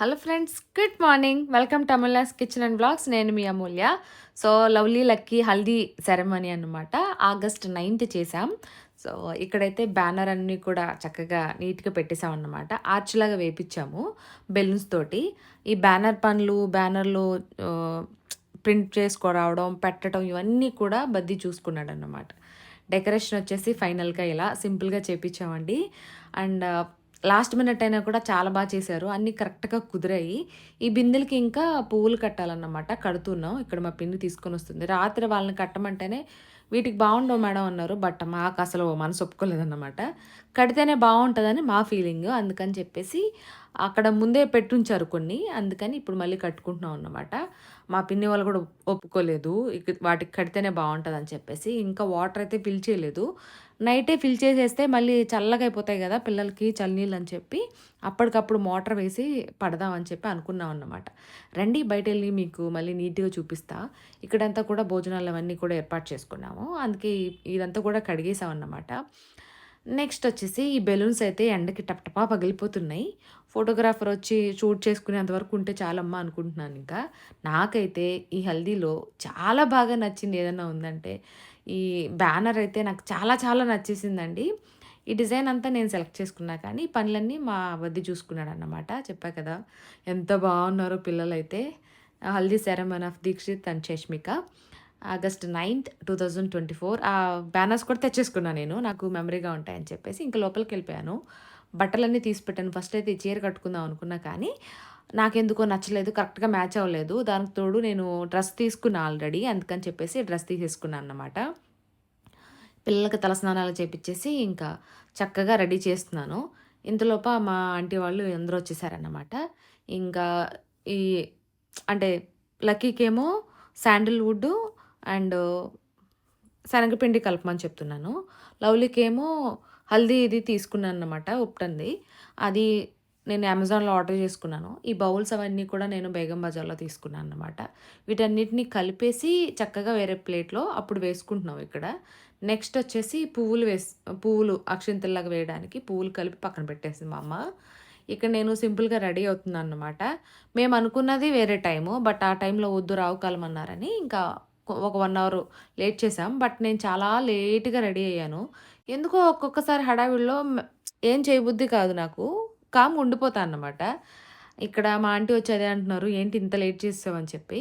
Hello friends good morning welcome to kitchen and blogs నేను మీ Amulya. So lovely lucky haldi ceremony అనమాట August ninth చేసాం so ఇక్కడైతే banner అన్నీ కూడా చక్కగా నీట్గా పెట్టేసామన్నమాట ఆర్చ్లాగా వేపించాము బెలూన్స్ తోటి. ఈ బ్యానర్ పనులు బ్యానర్లు ప్రింట్ చేసుకురావడం పెట్టడం ఇవన్నీ కూడా బద్దీ చూసుకున్నాడు అన్నమాట డెకరేషన్ వచ్చేసి ఫైనల్గా ఇలా సింపుల్గా చేపించామండి. అండ్ లాస్ట్ మినిట్ అయినా కూడా చాలా బాగా చేశారు. అన్నీ కరెక్ట్గా కుదిరాయి. ఈ బిందెలకి ఇంకా పువ్వులు కట్టాలన్నమాట. కడుతున్నాం. ఇక్కడ మా పిన్ని తీసుకొని వస్తుంది. రాత్రి వాళ్ళని కట్టమంటేనే వీటికి బాగుండవు మేడం అన్నారు. బట్ మాకు అసలు మనసు ఒప్పుకోలేదన్నమాట. కడితేనే బాగుంటుందని మా ఫీలింగ్. అందుకని చెప్పేసి అక్కడ ముందే పెట్టుంచారు కొన్ని. అందుకని ఇప్పుడు మళ్ళీ కట్టుకుంటున్నాం అన్నమాట. మా పిన్ని వాళ్ళు కూడా ఒప్పుకోలేదు. ఇక వాటికి కడితేనే బాగుంటుంది అని చెప్పేసి ఇంకా వాటర్ అయితే ఫిల్ చేయలేదు. నైటే ఫిల్ చేసేస్తే మళ్ళీ చల్లగా అయిపోతాయి కదా పిల్లలకి చల్లనీళ్ళు అని చెప్పి అప్పటికప్పుడు మోటార్ వేసి పడదామని చెప్పి అనుకున్నాం అన్నమాట. రండి బయట వెళ్ళి మీకు మళ్ళీ నీట్గా చూపిస్తా. ఇక్కడంతా కూడా భోజనాలు అవన్నీ కూడా ఏర్పాటు చేసుకున్నాము. అందుకే ఇదంతా కూడా కడిగేసాం అన్నమాట నెక్స్ట్ వచ్చేసి ఈ బెలూన్స్ అయితే ఎండకి టప్టపా పగిలిపోతున్నాయి. ఫోటోగ్రాఫర్ వచ్చి షూట్ చేసుకునేంత వరకు ఉంటే చాలమ్మా అనుకుంటున్నాను ఇంకా. నాకైతే ఈ హల్దీలో చాలా బాగా నచ్చింది ఏదైనా ఉందంటే ఈ బ్యానర్ అయితే నాకు చాలా చాలా నచ్చేసిందండి. ఈ డిజైన్ అంతా నేను సెలెక్ట్ చేసుకున్నా కానీ ఈ పనులన్నీ మా వద్ద చూసుకున్నాడు అన్నమాట చెప్పా కదా ఎంత బాగున్నారో పిల్లలైతే. Haldi ceremony of Dikshit and Chashmika August ninth two thousand twenty four. ఆ బ్యానర్స్ కూడా తెచ్చేసుకున్నాను నేను. నాకు మెమరీగా ఉంటాయని చెప్పేసి ఇంకా లోపలికి వెళ్ళిపోయాను. బట్టలన్నీ తీసి పెట్టాను. ఫస్ట్ అయితే ఈ చీర కట్టుకుందాం అనుకున్నా కానీ నాకెందుకో నచ్చలేదు కరెక్ట్గా మ్యాచ్ అవ్వలేదు. దానికి తోడు నేను డ్రెస్ తీసుకున్నా ఆల్రెడీ అందుకని చెప్పేసి డ్రెస్ తీసేసుకున్నాను అన్నమాట. పిల్లలకి తలస్నానాలు చేపించేసి ఇంకా చక్కగా రెడీ చేస్తున్నాను. ఇంతలోప మా ఆంటీ వాళ్ళు అందరూ వచ్చేసారన్నమాట. ఇంకా ఈ అంటే లక్కీకేమో శాండిల్వుడ్ అండ్ శనగపిండి కలపమని చెప్తున్నాను. లవ్లీకేమో హల్దీ ఇది తీసుకున్నాను అనమాట ఉప్టంది అది నేను అమెజాన్లో ఆర్డర్ చేసుకున్నాను. ఈ బౌల్స్ అవన్నీ కూడా నేను బేగం బజార్లో తీసుకున్నాను అనమాట వీటన్నిటిని కలిపేసి చక్కగా వేరే ప్లేట్లో అప్పుడు వేసుకుంటున్నాం ఇక్కడ. నెక్స్ట్ వచ్చేసి పువ్వులు వేసి పువ్వులు అక్షింతల్లాగా వేయడానికి పువ్వులు కలిపి పక్కన పెట్టేసింది మా అమ్మ. ఇక్కడ నేను సింపుల్గా రెడీ అవుతున్నాను అనమాట మేము అనుకున్నది వేరే టైము బట్ ఆ టైంలో వద్దు రావు కలమన్నారని అన్నారని ఇంకా ఒక వన్ అవర్ లేట్ చేసాం బట్ నేను చాలా లేట్గా రెడీ అయ్యాను. ఎందుకో ఒక్కొక్కసారి హడావిడిలో ఏం చేయబుద్ధి కాదు నాకు. కామ్ ఉండిపోతాను అన్నమాట. ఇక్కడ మా ఆంటీ వచ్చి అదే అంటున్నారు ఏంటి ఇంత లేట్ చేసావని చెప్పి.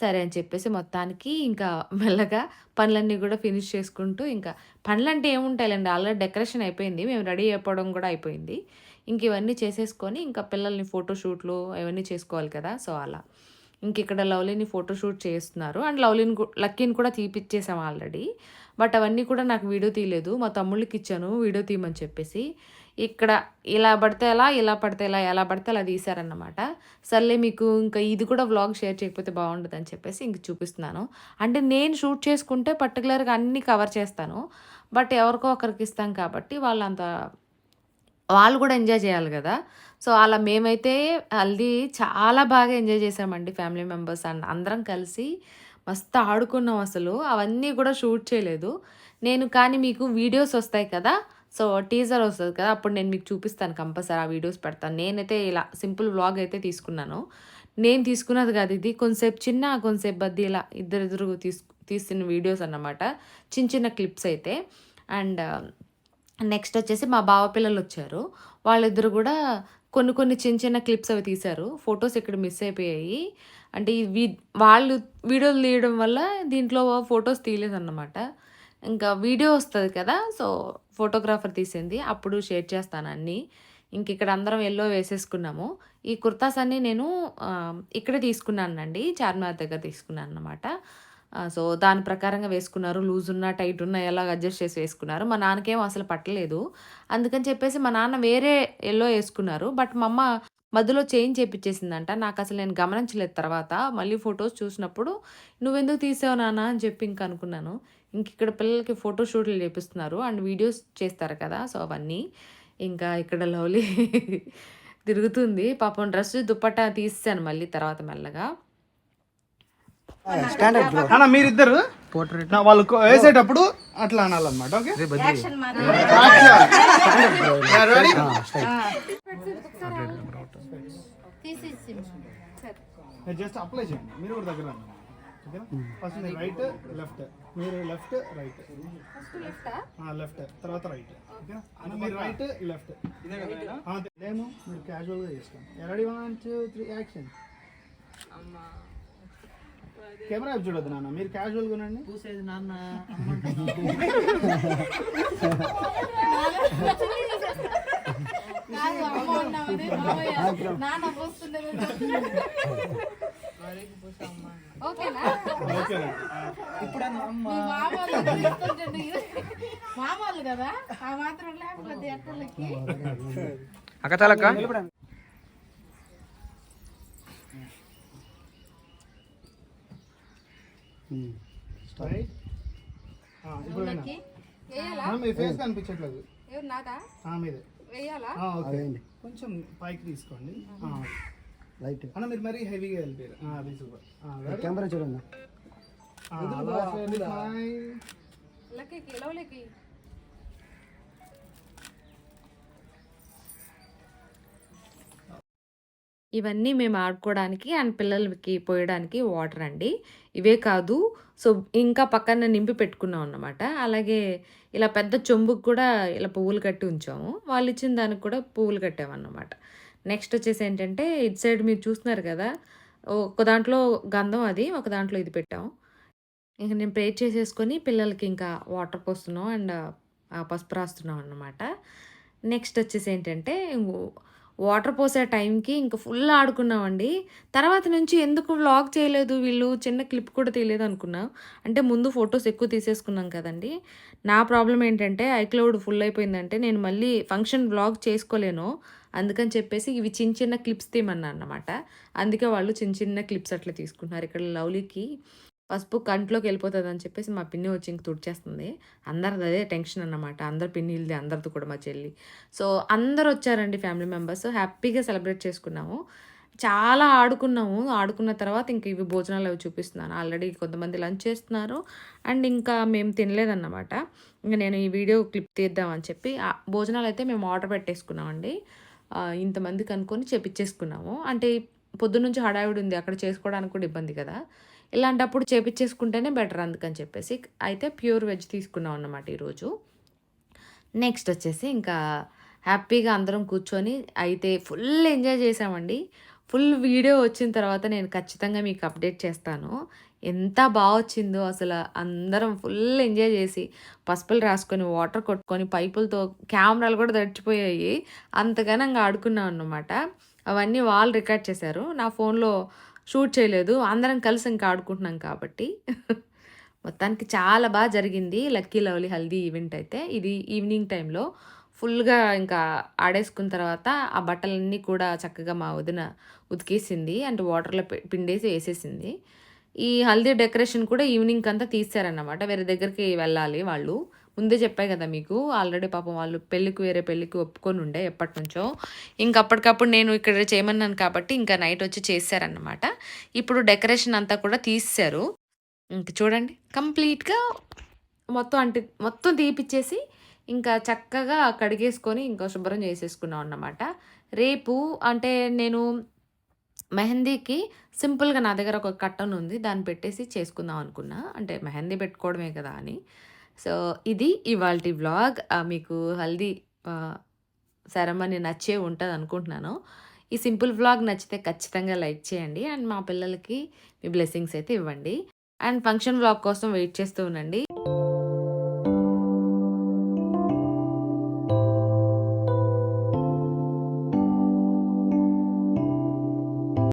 సరే అని చెప్పేసి మొత్తానికి ఇంకా మెల్లగా పనులన్నీ కూడా ఫినిష్ చేసుకుంటూ ఇంకా పనులంటే ఏముంటాయిలేండి. ఆల్రెడీ డెకరేషన్ అయిపోయింది. మేము రెడీ అయిపోవడం కూడా అయిపోయింది. ఇంక ఇవన్నీ చేసేసుకొని ఇంకా పిల్లల్ని ఫోటోషూట్లు ఇవన్నీ చేసుకోవాలి కదా. సో అలా. ఇంక ఇక్కడ లవ్లీని ఫోటోషూట్ చేస్తున్నారు. అండ్ లవ్లీని లక్కీని కూడా తీపిచ్చేసాం ఆల్రెడీ. బట్ అవన్నీ కూడా నాకు వీడియో తీయలేదు. మా తమ్ముళ్ళకి ఇచ్చాను వీడియో తీయమని చెప్పేసి. ఇక్కడ ఇలా పడితే ఎలా ఇలా పడితే ఎలా ఎలా పడితే అలా తీశారన్నమాట. సర్లే మీకు ఇంకా ఇది కూడా వ్లాగ్ షేర్ చేయకపోతే బాగుండదు అని చెప్పేసి ఇంక చూపిస్తున్నాను. అంటే నేను షూట్ చేసుకుంటే పర్టికులర్గా అన్నీ కవర్ చేస్తాను. బట్ ఎవరికో ఒకరికి ఇస్తాం కాబట్టి వాళ్ళంత వాళ్ళు కూడా ఎంజాయ్ చేయాలి కదా. సో అలా మేమైతే హల్దీ చాలా బాగా ఎంజాయ్ చేసామండి ఫ్యామిలీ మెంబర్స్ అండ్ అందరం కలిసి మస్తు ఆడుకున్నాం అసలు. అవన్నీ కూడా షూట్ చేయలేదు. నేను కానీ మీకు వీడియోస్ వస్తాయి కదా. సో టీజర్ వస్తుంది కదా. అప్పుడు నేను మీకు చూపిస్తాను కంపల్సరీ ఆ వీడియోస్ పెడతాను. నేనైతే ఇలా సింపుల్ వ్లాగ్ అయితే తీసుకున్నాను. నేను తీసుకున్నది కాదు ఇది. కొంతసేపు చిన్న కొంతసేపు బద్ది ఇలా ఇద్దరిద్దరు తీసు తీసిన వీడియోస్ అన్నమాట. చిన్న చిన్న క్లిప్స్ అయితే. అండ్ నెక్స్ట్ వచ్చేసి మా బావ పిల్లలు వచ్చారు వాళ్ళిద్దరు కూడా కొన్ని కొన్ని చిన్న చిన్న క్లిప్స్ అవి తీశారు. ఫొటోస్ ఇక్కడ మిస్ అయిపోయాయి. అంటే వీ వాళ్ళు వీడియోలు తీయడం వల్ల దీంట్లో ఫొటోస్ తీయలేదన్నమాట. ఇంకా వీడియో వస్తుంది కదా సో ఫోటోగ్రాఫర్ తీసింది. అప్పుడు షేర్ చేస్తాను అన్నీ. ఇంక ఇక్కడ అందరం ఎల్లో వేసేసుకున్నాము. ఈ కుర్తాస్ అన్నీ నేను ఆ, ఇక్కడే తీసుకున్నానండి. చార్మినార్ దగ్గర తీసుకున్నాను అనమాట సో దాని ప్రకారంగా వేసుకున్నారు. లూజ్ ఉన్నా టైట్ ఉన్నా ఎలా అడ్జస్ట్ చేసి వేసుకున్నారు. మా నాన్నకేం అసలు పట్టలేదు. అందుకని చెప్పేసి మా నాన్న వేరే ఎల్లో వేసుకున్నారు. బట్ మా అమ్మ మధ్యలో చేంజ్ చేపించేసిందంట నాకు అసలు నేను గమనించలేదు తర్వాత. మళ్ళీ ఫొటోస్ చూసినప్పుడు నువ్వెందుకు తీసావు నాన్న? అని చెప్పి ఇంక అనుకున్నాను. ఇంక ఇక్కడ పిల్లలకి ఫోటో షూట్లు చేపిస్తున్నారు. అండ్ వీడియోస్ చేస్తారు కదా సో అవన్నీ. ఇంకా ఇక్కడ లవ్లీ తిరుగుతుంది. పాపం డ్రెస్ దుప్పట్టా తీసాను మళ్ళీ తర్వాత మెల్లగా. స్టాండర్డ్ బ్రో అన్న మీరిద్దరు? పోర్ట్రేట్ నా వాళ్ళు వేసేటప్పుడు అట్లా అనాలన్నమాట ఓకే? జస్ట్ అప్లై చేయండి. మీరు కూడా దగ్గర ఫస్ట్ మీరు రైట్ లెఫ్ట్ మీరు లెఫ్ట్ రైట్ ఫస్ట్ లెఫ్టా లెఫ్ట్ తర్వాత రైట్ ఓకేనా అన్న మీరు రైట్ లెఫ్ట్ లేము మీరు క్యాజువల్గా చేసుకోండి ready one two three action camera వైపు చూడొద్దు నాన్న మీరు క్యాజువల్గా ఉండండి. పూసేది నాన్న. మామూలు కదా? ఆ మాత్రం లేకపోతే ఎక్కడికి? రైట్ ఇప్పుడు వినండి. ఎవరికి? వేయాలా ఆ, మీ ఫేస్ కనిపించట్లేదు. ఎవరు నాదా? ఆ, మీదే. వేయాలా? ఆ, ఓకే. కొంచెం పైకి తీసుకోండి. లైట్. అన్న మీరు మరీ హెవీగా వెళ్ళిపోయారు. ఆ, అది సూపర్? కెమెరా చూడండి. ఇవన్నీ మేము ఆడుకోవడానికి అండ్ పిల్లలకి పోయడానికి వాటర్ అండి. ఇవే కాదు సో ఇంకా పక్కన నింపి పెట్టుకున్నాం అన్నమాట. అలాగే ఇలా పెద్ద చెంబుకు కూడా ఇలా పువ్వులు కట్టి ఉంచాము. వాళ్ళు ఇచ్చిన దానికి కూడా పువ్వులు కట్టామన్నమాట నెక్స్ట్ వచ్చేసి ఏంటంటే ఇటు సైడ్ మీరు చూస్తున్నారు కదా ఒక దాంట్లో గంధం అది ఒక దాంట్లో ఇది పెట్టాము. ఇంక నేను ప్రే చేసేసుకొని పిల్లలకి ఇంకా వాటర్ పోస్తున్నాం అండ్ పసుపు రాస్తున్నాం అన్నమాట. నెక్స్ట్ వచ్చేసి ఏంటంటే వాటర్ పోసే టైంకి ఇంకా ఫుల్ ఆడుకున్నామండి. తర్వాత నుంచి ఎందుకు వ్లాగ్ చేయలేదు వీళ్ళు? చిన్న క్లిప్ కూడా తీయలేదు అనుకున్నా. అంటే ముందు ఫొటోస్ ఎక్కువ తీసేసుకున్నాం కదండి. నా ప్రాబ్లం ఏంటంటే ఐక్లౌడ్ ఫుల్ అయిపోయిందంటే నేను మళ్ళీ ఫంక్షన్ వ్లాగ్ చేసుకోలేను. అందుకని చెప్పేసి ఇవి చిన్న చిన్న క్లిప్స్ తీయమన్నా అన్నమాట అందుకే వాళ్ళు చిన్న చిన్న క్లిప్స్ అట్లా తీసుకుంటున్నారు ఇక్కడ లవ్లీకి. పసుపు కంట్లోకి వెళ్ళిపోతుంది అని చెప్పేసి మా పిన్ని వచ్చి ఇంక తుడిచేస్తుంది. అందరిది అదే టెన్షన్ అన్నమాట. అందరు పిన్నిలది అందరిది కూడా మా చెల్లి. సో అందరు వచ్చారండి ఫ్యామిలీ మెంబర్స్. హ్యాపీగా సెలబ్రేట్ చేసుకున్నాము. చాలా ఆడుకున్నాము. ఆడుకున్న తర్వాత ఇంక ఇవి భోజనాలు అవి చూపిస్తున్నాను. ఆల్రెడీ కొంతమంది లంచ్ చేస్తున్నారు. అండ్ ఇంకా మేము తినలేదన్నమాట. ఇంకా నేను ఈ వీడియో క్లిప్ తీద్దామని చెప్పి భోజనాలు అయితే మేము ఆర్డర్ పెట్టేసుకున్నామండి. ఇంతమంది కనుక్కొని చెప్పించేసుకున్నాము చేపించేసుకున్నాము అంటే పొద్దున్నుంచి హడావిడి ఉంది. అక్కడ చేసుకోవడానికి కూడా ఇబ్బంది కదా. ఇలాంటప్పుడు చేపించేసుకుంటేనే బెటర్ అందుకని చెప్పేసి అయితే ప్యూర్ వెజ్ తీసుకున్నాం అన్నమాట ఈరోజు. నెక్స్ట్ వచ్చేసి ఇంకా హ్యాపీగా అందరం కూర్చొని అయితే ఫుల్ ఎంజాయ్ చేసామండి ఫుల్ వీడియో వచ్చిన తర్వాత నేను ఖచ్చితంగా మీకు అప్డేట్ చేస్తాను. ఎంత బాగా వచ్చిందో అసలు అందరం ఫుల్ ఎంజాయ్ చేసి పసుపులు రాసుకొని వాటర్ కొట్టుకొని పైపులతో కెమెరాలు కూడా తడిచిపోయాయి. అంతగానంగా ఆడుకున్నాం అన్నమాట. అవన్నీ వాళ్ళు రికార్డ్ చేశారు. నా ఫోన్లో షూట్ చేయలేదు. అందరం కలిసి ఇంకా ఆడుకుంటున్నాం కాబట్టి. మొత్తానికి చాలా బాగా జరిగింది. లక్కీ లవ్లీ హల్దీ ఈవెంట్ అయితే. ఇది ఈవినింగ్ టైంలో ఫుల్గా ఇంకా ఆడేసుకున్న తర్వాత ఆ బట్టలన్నీ కూడా చక్కగా మా వదిన ఉతికేసింది. అంటే వాటర్లో పిండేసి వేసేసింది. ఈ హల్దీ డెకరేషన్ కూడా ఈవినింగ్ అంతా తీసారన్నమాట వేరే దగ్గరికి వెళ్ళాలి వాళ్ళు. ముందే చెప్పాయి కదా మీకు ఆల్రెడీ పాపం వాళ్ళు పెళ్ళికి వేరే పెళ్ళికి ఒప్పుకొని ఉండే ఎప్పటి నుంచో ఇంకా అప్పటికప్పుడు నేను ఇక్కడ చేయమన్నాను కాబట్టి ఇంకా నైట్ వచ్చి చేశారన్నమాట. ఇప్పుడు డెకరేషన్ అంతా కూడా తీసేశారు. ఇంక చూడండి కంప్లీట్గా మొత్తం అంటే మొత్తం తీపిచ్చేసి ఇంకా చక్కగా కడిగేసుకొని ఇంకా శుభ్రం చేసేసుకున్నాం అన్నమాట. రేపు అంటే నేను మెహందీకి సింపుల్గా నా దగ్గర ఒక కట్టన్ ఉంది దాన్ని పెట్టేసి చేసుకుందాం అనుకున్నా. అంటే మెహందీ పెట్టుకోవడమే కదా అని. సో ఇది ఇవాళ వ్లాగ్ మీకు హల్దీ సెరమనీ నచ్చే ఉంటుంది అనుకుంటున్నాను. ఈ సింపుల్ వ్లాగ్ నచ్చితే ఖచ్చితంగా లైక్ చేయండి. అండ్ మా పిల్లలకి మీ బ్లెస్సింగ్స్ అయితే ఇవ్వండి. అండ్ ఫంక్షన్ వ్లాగ్ కోసం వెయిట్ చేస్తూ ఉండండి.